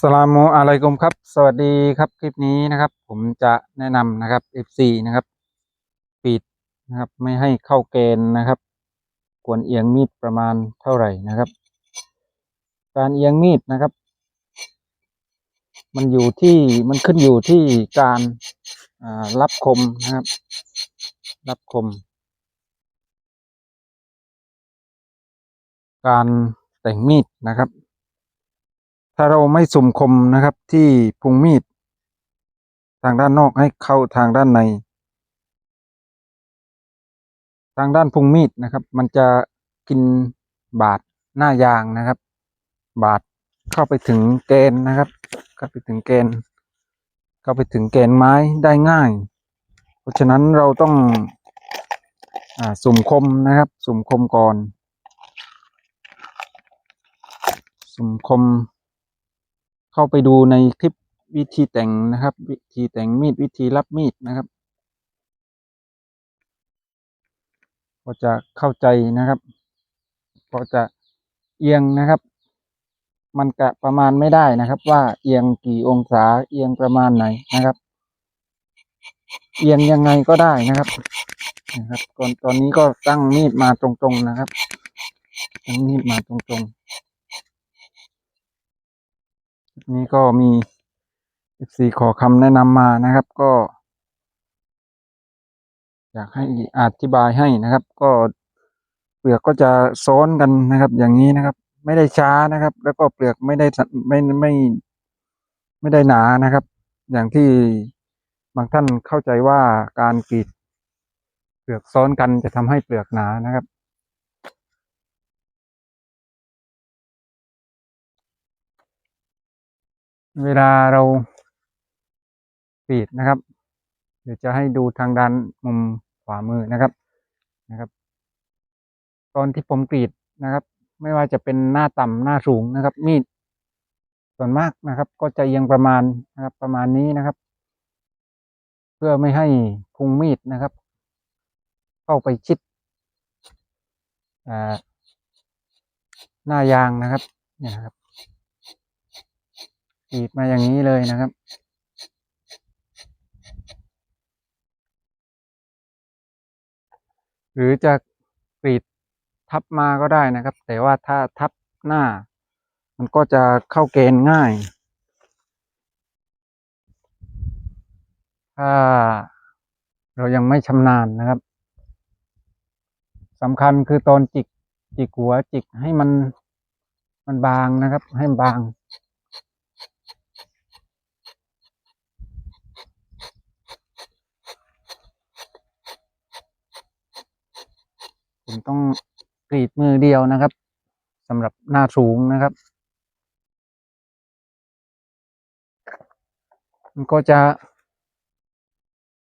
สลามุอะลัยกุมครับ สวัสดีครับคลิปนี้นะครับ ผมจะแนะนำนะครับ F4 นะครับ ปิดนะครับ ไม่ให้เข้าเกณฑ์นะครับควรเอียงมีดประมาณเท่าไหร่นะครับ การเอียงมีดนะครับ มันอยู่ที่มันขึ้นอยู่ที่การรับคมนะครับ รับคม การแต่งมีดนะครับ ถ้าเราไม่สุ่มคมนะครับที่พุงมีด ทางด้านนอกให้เข้าทางด้านใน ทางด้านพุงมีดนะครับ มันจะกินบาดหน้ายางนะครับ บาดเข้าไปถึงเกณฑ์นะครับ เข้าไปถึงเกณฑ์เข้าไปถึงเกณฑ์ไม้ได้ง่าย เพราะฉะนั้นเราต้องอสุ่มคมนะครับ สุ่มคมก่อน สุ่มคม เข้าไปดูในคลิปวิธีแต่งนะครับ วิธีแต่งมีดวิธีรับมีดนะครับ ก็จะเข้าใจนะครับ ก็จะเอียงนะครับ มันกะประมาณไม่ได้นะครับ ว่าเอียงกี่องศาเอียงประมาณไหนนะครับ เอียงยังไงก็ได้นะครับนะครับตอนตอนนี้ก็ตั้งมีดมาตรงๆนะครับตั้งมีดมาตรงๆ นี้ก็มี FC ขอคำแนะนำมานะครับ ก็ อยากให้อธิบายให้นะครับ ก็เปลือกก็จะซ้อนกันนะครับ อย่างนี้นะครับ ไม่ได้ช้านะครับ แล้วก็เปลือกไม่ได้ไม่ไม่ ไม่ได้หนานะครับ อย่างที่บางท่านเข้าใจว่าการกรีดเปลือกซ้อนกันจะทำให้เปลือกหนานะครับ เวลาเรากรีดนะครับ เดี๋ยวจะให้ดูทางด้านมุมขวามือนะครับนะครับ ตอนที่ผมกรีดนะครับ ไม่ว่าจะเป็นหน้าต่ำหน้าสูงนะครับ มีดส่วนมากนะครับ ก็จะเอียงประมาณนะครับ ประมาณนี้นะครับ เพื่อไม่ให้พุงมีดนะครับ เข้าไปชิดอ่าหน้ายางนะครับเนี่ยครับ กรีดมาอย่างนี้เลยนะครับ หรือจะกรีดทับมาก็ได้นะครับ แต่ว่าถ้าทับหน้า มันก็จะเข้าเกณฑ์ง่าย ถ้าเรายังไม่ชำนาญนะครับสำคัญคือตอนจิกจิกหัวจิกให้มันมันบางนะครับ ให้มันบาง ผมต้องกรีดมือเดียวนะครับสำหรับหน้าสูงนะครับมันก็จะ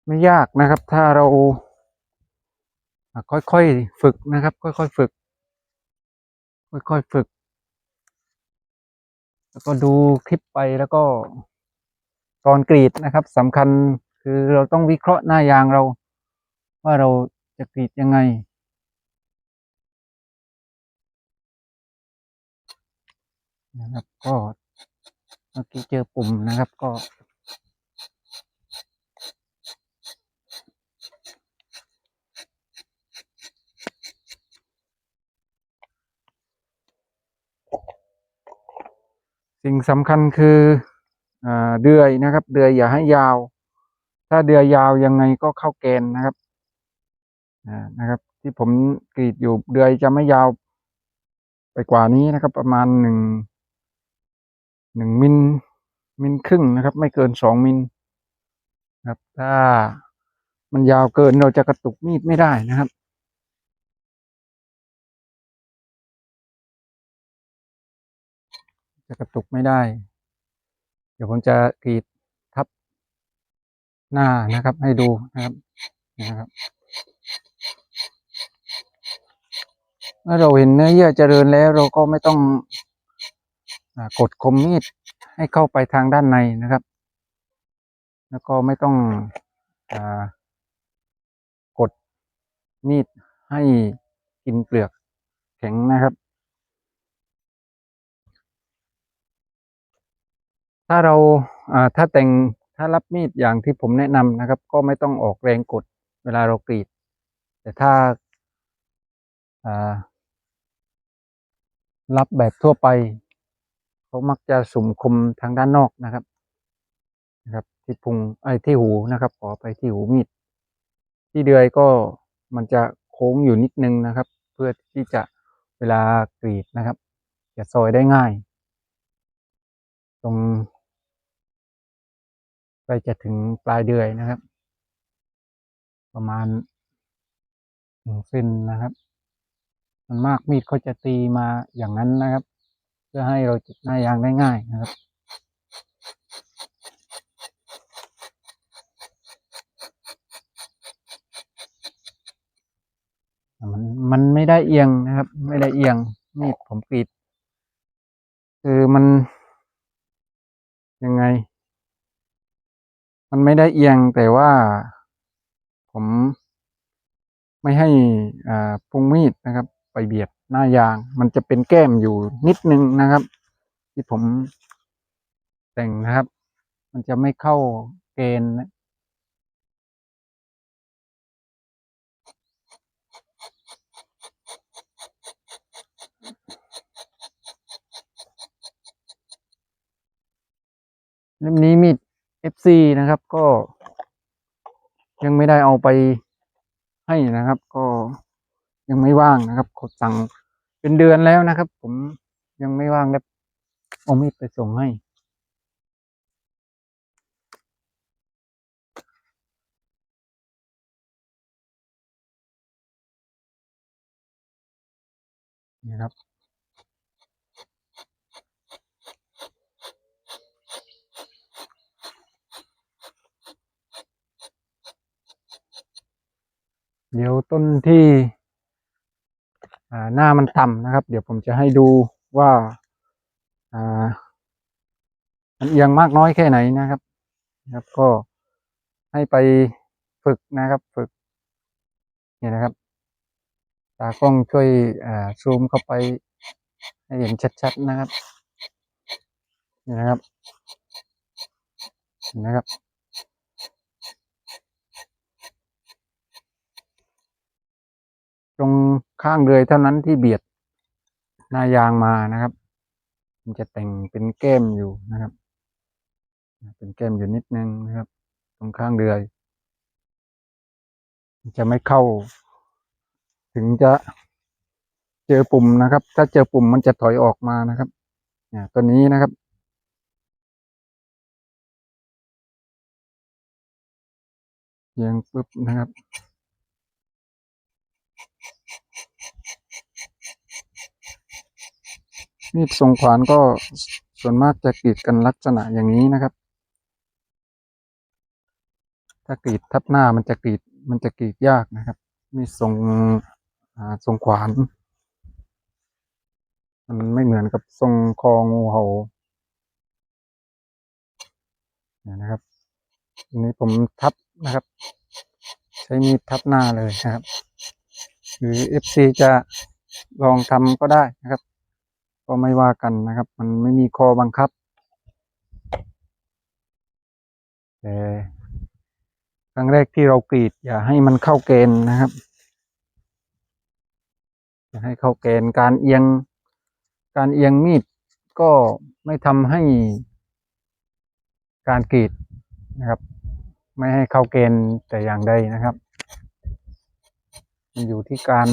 ไม่ยากนะครับ ถ้าเราค่อยๆฝึกนะครับ ค่อยๆฝึก ค่อยๆฝึก แล้วก็ดูคลิปไปแล้วก็ตอนกรีดนะครับสำคัญคือเราต้องวิเคราะห์หน้ายางเรา ว่าเราจะกรีดยังไง นะครับ ก็เมื่อกี้เจอปุ่มนะครับก็ สิ่งสำคัญคืออ่าเดือยนะครับ เดือยอย่าให้ยาว ถ้าเดือยยาวยังไงก็เข้าเกณฑ์นะครับนะครับที่ผมกรีดอยู่เดือยจะไม่ยาวไปกว่านี้นะครับ ประมาณหนึ่ง หนึ่งมิลมิลครึ่งนะครับ ไม่เกินสองมิลครับ ถ้ามันยาวเกินเราจะกระตุกมีดไม่ได้นะครับจะกระตุกไม่ได้ เดี๋ยวผมจะกรีดทับหน้านะครับ ให้ดูนะครับนะครับเมื่อเราเห็นเนื้อเยื่อเจริญแล้วเราก็ไม่ต้อง กดคมมีดให้เข้าไปทางด้านในนะครับ แล้วก็ไม่ต้องอกดมีดให้กินเปลือกแข็งนะครับ ถ้าเราาถ้าแต่งถ้ารับมีดอย่างที่ผมแนะนำนะครับ ก็ไม่ต้องออกแรงกดเวลาเรากรีด แต่ถ้าารับแบบทั่วไป เขามักจะสุ่มคมทางด้านนอกนะครับนะครับ ที่พุงไอ้ที่หูนะครับ ขอไปที่หูมีด ที่เดือยก็มันจะโค้งอยู่นิดนึงนะครับ เพื่อที่จะเวลากรีดนะครับ จะซอยได้ง่าย ตรง ไปจะถึงปลายเดือยนะครับ ประมาณหนึ่งเซนนะครับ มันมากมีดเขาจะตีมาอย่างนั้นนะครับ พื่อให้เราจิกหน้ายางได้ง่ายนะครับมันมันไม่ได้เอียงนะครับ ไม่ได้เอียงมีดผมกรีดคือมัน ยังไง มันไม่ได้เอียงแต่ว่า ผม ไม่ให้อ่าพุงมีดนะครับ ไปเบียด หน้ายางมันจะเป็นแก้มอยู่นิดนึงนะครับ ที่ผมแต่งนะครับ มันจะไม่เข้าเกณฑ์นะเล่มนี้มีด FC นะครับ ก็ยังไม่ได้เอาไปให้นะครับ ก็ยังไม่ว่างนะครับกดสั่ง เป็นเดือนแล้วนะครับ ผมยังไม่ว่างแล้วเอามีดไปส่งให้นี่ครับ เดี๋ยวต้นที่ หน้ามันต่ำนะครับ เดี๋ยวผมจะให้ดูว่าามันเอียงมากน้อยแค่ไหนนะครับนะครับ ก็ให้ไปฝึกนะครับ ฝึกเนี่ยนะครับ ตากล้องช่วยซูมเข้าไปให้เห็นชัดๆนะครับนี่นะครับเห็นนะครับ ตรงข้างเรือยเท่านั้นที่เบียดหน้ายางมานะครับ มันจะแต่งเป็นแก้มอยู่นะครับ เป็นแก้มอยู่นิดนึงนะครับ ตรงข้างเรือมันจะไม่เข้า ถึงจะเจอปุ่มนะครับ ถ้าเจอปุ่มมันจะถอยออกมานะครับเนี่ยตัวนี้นะครับเอียงปุ๊บนะครับ มีดทรงขวานก็ส่วนมากจะกรีดกันลักษณะอย่างนี้นะครับ ถ้ากรีดทับหน้ามันจะกรีดมันจะกรีดยากนะครับ มีดทรงทรงขวาน มันไม่เหมือนกับทรงคองูเห่าเนี่ยนะครับอันนี้ผมทับนะครับ ใช้มีดทับหน้าเลยนะครับ หรือ FC จะลองทำก็ได้นะครับ ก็ไม่ว่ากันนะครับ มันไม่มีคอบังคับแต่ครั้งแรกที่เรากรีด อย่าให้มันเข้าเกณฑ์นะครับ อย่าให้เข้าเกณฑ์การเอียง การเอียงมีดก็ไม่ทำให้การกรีดนะครับ ไม่ให้เข้าเกณฑ์แต่อย่างใดนะครับ มันอยู่ที่การ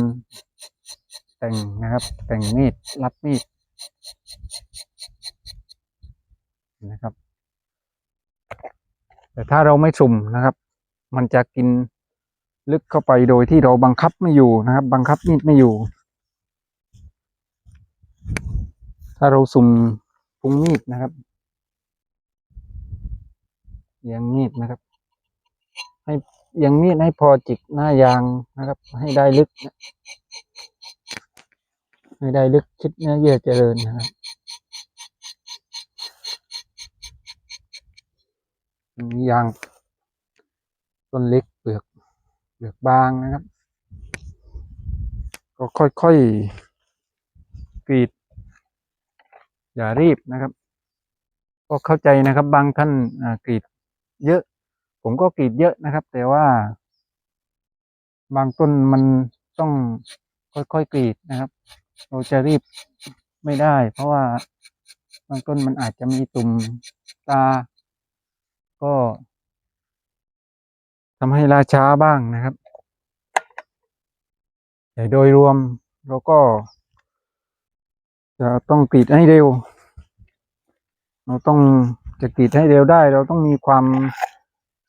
แต่งนะครับ แต่งมีดรับมีด นะครับ แต่ถ้าเราไม่สุ่มนะครับ มันจะกินลึกเข้าไปโดยที่เราบังคับไม่อยู่นะครับ บังคับมีดไม่อยู่ ถ้าเราสุ่มพุงมีดนะครับเอียงมีดนะครับ ให้เอียงมีดให้พอจิกหน้ายางนะครับ ให้ได้ลึกนะ ให้ได้ลึกชิดเนื้อเยื่อเจริญนะครับมียางต้นเล็กเปลือกเปลือกบางนะครับ ก็ค่อยๆกรีด อย่ารีบนะครับ ก็เข้าใจนะครับบางท่านกรีดเยอะ ผมก็กรีดเยอะนะครับ แต่ว่า บางต้นมันต้องค่อยๆกรีดนะครับ เราจะรีบไม่ได้ เพราะว่าบางต้นมันอาจจะมีตุ่มตา ก็ทำให้ลาช้าบ้างนะครับ แต่โดยรวมเราก็ จะต้องกรีดให้เร็ว เราต้องจะกรีดให้เร็วได้ เราต้องมีความ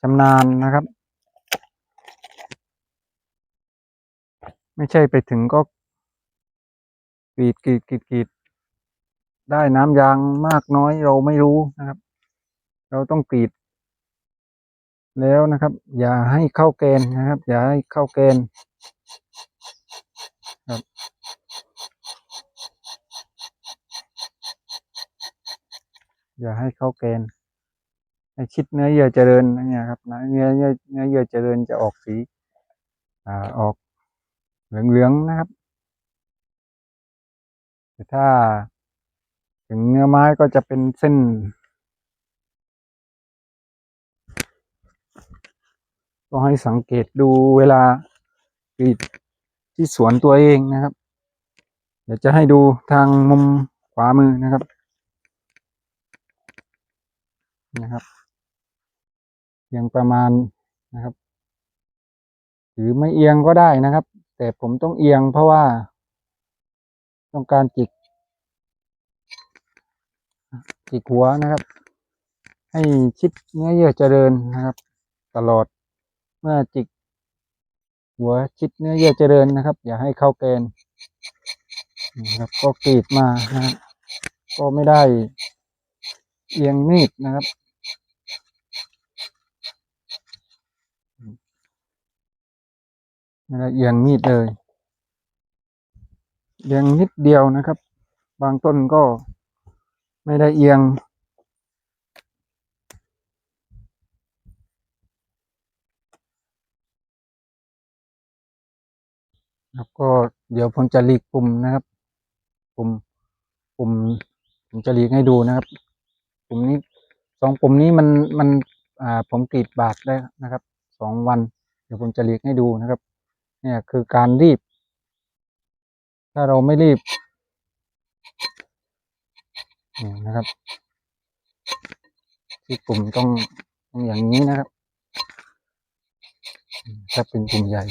ชำนาญนะครับ ไม่ใช่ไปถึงก็ กรีดกรีดกรีดกรีดได้น้ำยางมากน้อยเราไม่รู้นะครับ เราต้องกรีด แล้วนะครับ อย่าให้เข้าเกณฑ์นะครับ อย่าให้เข้าเกณฑ์ครับอย่าให้เข้าเกณฑ์ให้ชิดเนื้อเยื่อเจริญเนี่ยครับนะเนื้อเยื่อเนื้อเยื่อเจริญจะออกสีอ่าออกเหลืองๆนะครับ แต่ถ้าถึงเนื้อไม้ก็จะเป็นเส้น ก็ให้สังเกตดูเวลากรีดที่สวนตัวเองนะครับ เดี๋ยวจะให้ดูทางมุมขวามือนะครับนะครับเอียงประมาณนะครับ หรือไม่เอียงก็ได้นะครับ แต่ผมต้องเอียงเพราะว่า ต้องการจิก จิกหัวนะครับ ให้ชิดเนื้อเยื่อเจริญนะครับ ตลอดเมื่อจิก หัวชิดเนื้อเยื่อเจริญนะครับ อย่าให้เข้าเกณฑ์นะครับก็กรีดมานะครับก็ไม่ได้เอียงมีดนะครับ ไม่ได้เอียงมีดเลย เอียงนิดเดียวนะครับ บางต้นก็ไม่ได้เอียงครับก็เดี๋ยวผมจะหลีกปุ่มนะครับ ปุ่มปุ่มผมจะหลีกให้ดูนะครับปุ่มนี้สองปุ่มนี้มันมันอ่าผมกรีดบาดได้นะครับสองวัน เดี๋ยวผมจะหลีกให้ดูนะครับ เนี่ยคือการรีบ ถ้าเราไม่รีบนะครับที่ปุ่มต้องต้องอย่างนี้นะครับ ถ้าเป็นปุ่มใหญ่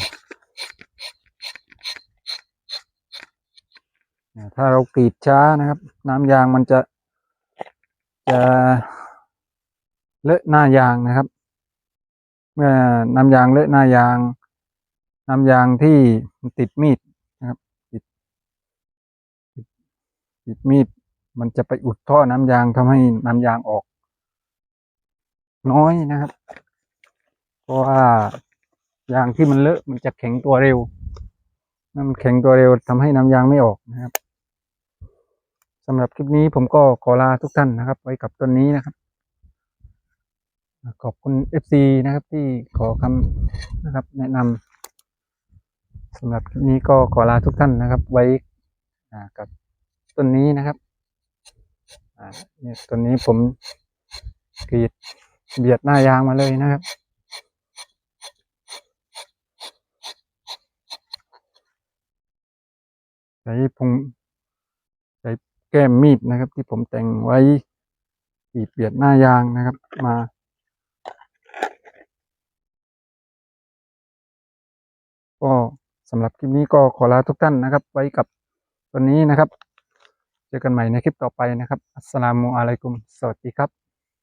ถ้าเรากรีดช้านะครับ น้ำยางมันจะจะเลอะหน้ายางนะครับ เมื่อน้ำยางเลอะหน้ายาง น้ำยางที่ติดมีดนะครับ ติดติดติด มีดมันจะไปอุดท่อน้ำยางทำให้น้ำยางออก น้อยนะครับ เพราะว่ายางที่มันเลอะมันจะแข็งตัวเร็วเมื่อมันแข็งตัวเร็วทำให้น้ำยางไม่ออกนะครับสำหรับคลิปนี้ผมก็ขอลาทุกท่านนะครับ ไว้กับต้นนี้นะครับ ขอบคุณ FC นะครับ ที่ขอคำนะครับ แนะนำสำหรับคลิปนี้ก็ขอลาทุกท่านนะครับ ไว้กับ ต้นนี้นะครับอ่าเนี่ยต้นนี้ผมกรีดเบียดหน้ายางมาเลยนะครับ ใช้พงใช้แก้มมีดนะครับ ที่ผมแต่งไว้กรีดเบียดหน้ายางนะครับ มาก็สำหรับคลิปนี้ก็ขอลาทุกท่านนะครับ ไว้กับตัวนี้นะครับ เจอกันใหม่ในคลิปต่อไปนะครับ อัสสลามุอะลัยกุม สวัสดีครับ